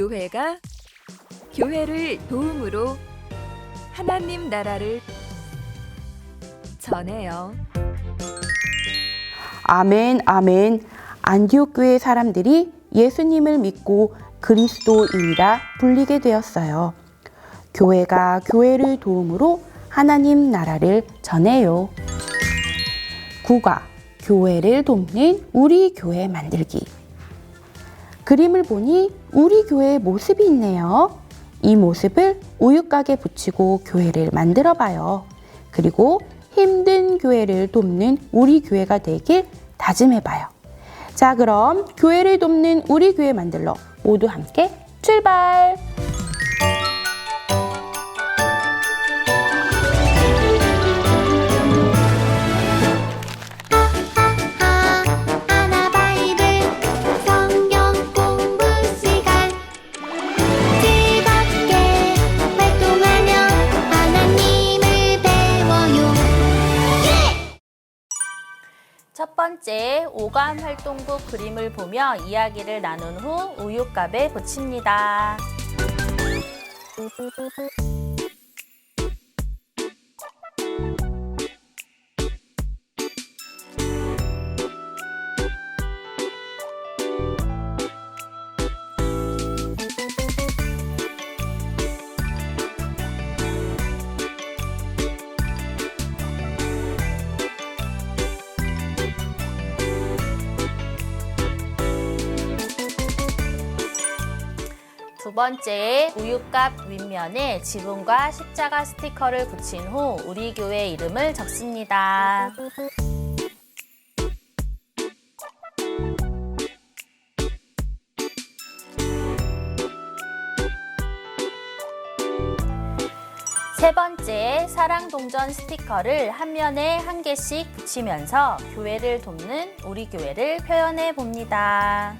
교회가 교회를 도움으로 하나님 나라를 전해요. 아멘, 아멘. 안디옥 교회 사람들이 예수님을 믿고 그리스도인이라 불리게 되었어요. 교회가 교회를 도움으로 하나님 나라를 전해요. 구가 교회를 돕는 우리 교회 만들기. 그림을 보니 우리 교회의 모습이 있네요. 이 모습을 우유가게 붙이고 교회를 만들어 봐요. 그리고 힘든 교회를 돕는 우리 교회가 되길 다짐해 봐요. 자, 그럼 교회를 돕는 우리 교회 만들러 모두 함께 출발! 첫 번째, 오감 활동부 그림을 보며 이야기를 나눈 후 우유값에 붙입니다. 두 번째, 우유값 윗면에 지붕과 십자가 스티커를 붙인 후 우리 교회 이름을 적습니다. 세 번째, 사랑 동전 스티커를 한 면에 한 개씩 붙이면서 교회를 돕는 우리 교회를 표현해 봅니다.